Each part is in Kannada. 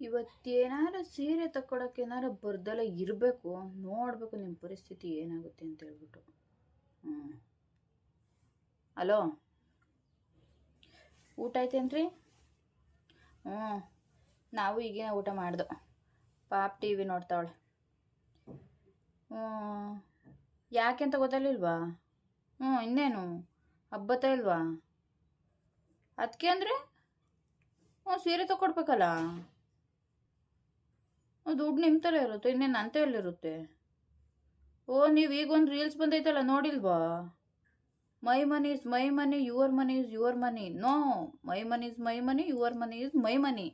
ಇವತ್ತೇನಾರು ಸೀರೆ ತಕ್ಕೊಳಕ್ಕೆ ಏನಾರ ಬರ್ದಲ್ಲ ಇರಬೇಕು. ನೋಡಬೇಕು ನಿಮ್ಮ ಪರಿಸ್ಥಿತಿ ಏನಾಗುತ್ತೆ ಅಂತ ಹೇಳ್ಬಿಟ್ಟು. ಹ್ಞೂ ಹಲೋ ಊಟ ಆಯ್ತೇನ್ರಿ? ಹ್ಞೂ ನಾವು ಈಗಿನ ಊಟ ಮಾಡ್ದು. ಪಾಪ್ ಟಿ ವಿ ನೋಡ್ತಾವಳೆ. ಹ್ಞೂ ಯಾಕೆ ಅಂತ ಗೊತ್ತಲ್ಲಿಲ್ವಾ ಹ್ಞೂ ಇನ್ನೇನು? ಹಬ್ಬತ ಇಲ್ವಾ? ಅದಕ್ಕೆ ಅಂದರೆ? ಹ್ಞೂ ಸೀರೆ ತಗೊಡ್ಬೇಕಲ್ಲ ದುಡ್ಡು ನಿಮ್ಮ ಥರ ಇರುತ್ತೆ, ಇನ್ನೇನು ನನ್ನ ತಲೆಯಲ್ಲಿರುತ್ತೆ ಓ, ನೀವು ಈಗ ಒಂದು ರೀಲ್ಸ್ ಬಂದೈತಲ್ಲ, ನೋಡಿಲ್ವಾ? My money is my money, your money is your money. No, my money is my money, your money is my money.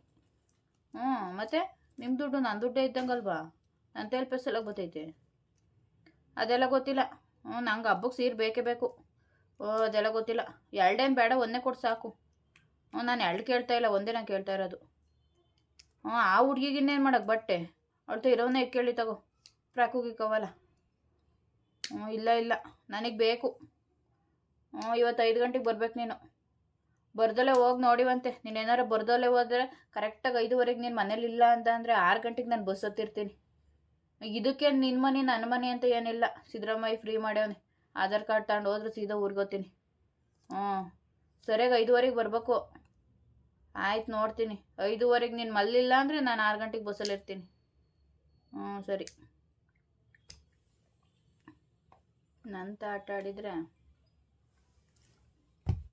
ಹ್ಞೂ ಮತ್ತೆ ನಿಮ್ಮ ದುಡ್ಡು ನನ್ನ ದುಡ್ಡೇ ಇದ್ದಂಗಲ್ವಾ? ನನ್ನ ತೇಲ್ ಪೆಸಲ ಗೊತ್ತೈತೆ ಅದೆಲ್ಲ ಗೊತ್ತಿಲ್ಲ. ಹ್ಞೂ ನಂಗೆ ಹಬ್ಬಕ್ಕೆ ಸೀರೆ ಬೇಕೇ ಬೇಕು. ಓ, ಅದೆಲ್ಲ ಗೊತ್ತಿಲ್ಲ. ಎರಡೇನು ಬೇಡ, ಒಂದೇ ಕೊಟ್ಟು ಸಾಕು. ಹ್ಞೂ ನಾನು ಎರಡು ಕೇಳ್ತಾ ಇಲ್ಲ, ಒಂದೇ ನಾನು ಕೇಳ್ತಾ ಇರೋದು. ಹ್ಞೂ, ಆ ಹುಡ್ಗಿಗೆ ಇನ್ನೇನು ಮಾಡೋಕ್ಕೆ ಬಟ್ಟೆ? ಅವಳ್ತು ಇರೋವನ್ನೇ ಕೇಳಿ ತಗೋ ಫ್ರಾಕು ಗಿಕ್ಕವಲ್ಲ ಹ್ಞೂ, ಇಲ್ಲ ಇಲ್ಲ, ನನಗೆ ಬೇಕು. ಹ್ಞೂ, ಇವತ್ತು ಐದು ಗಂಟೆಗೆ ಬರ್ಬೇಕು ನೀನು. ಬರ್ದಲ್ಲೇ ಹೋಗಿ ನೋಡಿವಂತೆ. ನೀನು ಏನಾರು ಬರ್ದಲ್ಲೇ ಹೋದರೆ ಕರೆಕ್ಟಾಗಿ ಐದುವರೆಗೆ ನೀನು ಮನೇಲಿ ಇಲ್ಲ ಅಂತ ಅಂದರೆ ಆರು ಗಂಟೆಗೆ ನಾನು ಬಸ್ ಹತ್ತಿರ್ತೀನಿ. ಇದಕ್ಕೆ ನಿನ್ನ ಮನೆ ನನ್ನ ಮನೆ ಅಂತ ಏನಿಲ್ಲ. ಸಿದ್ದರಾಮಯ್ಯ ಫ್ರೀ ಮಾಡ್ಯವನೆ. ಆಧಾರ್ ಕಾರ್ಡ್ ತಗೊಂಡು ಹೋದ್ರೆ ಸೀದಾ ಊರ್ಗೋತೀನಿ ಹ್ಞೂ, ಸರಿಯಾಗಿ ಐದುವರೆಗೆ ಬರಬೇಕು. ಆಯ್ತು ನೋಡ್ತೀನಿ. ಐದುವರೆಗೆ ನೀನು ಮಲ್ಲಿಲ್ಲ ಅಂದರೆ ನಾನು ಆರು ಗಂಟೆಗೆ ಬಸ್ಸಲ್ಲಿ ಇರ್ತೀನಿ. ಹ್ಞೂ ಸರಿ. ನಂತ ಆಟ ಆಡಿದರೆ